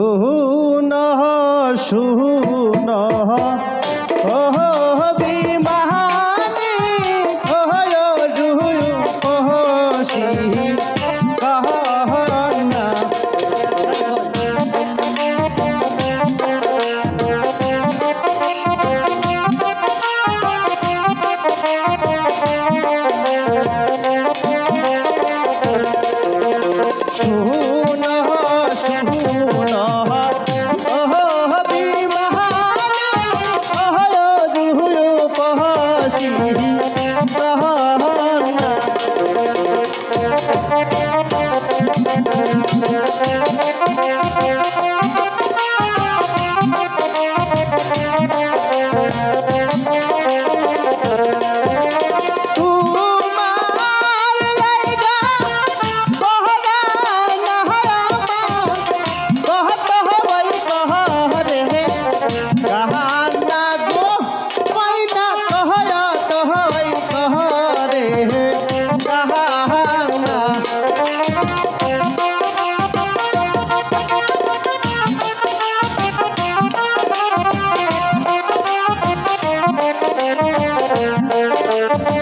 শুনহ শুনহ ওহ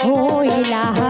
হইলাম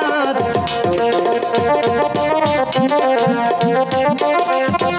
হলাম প্রেমের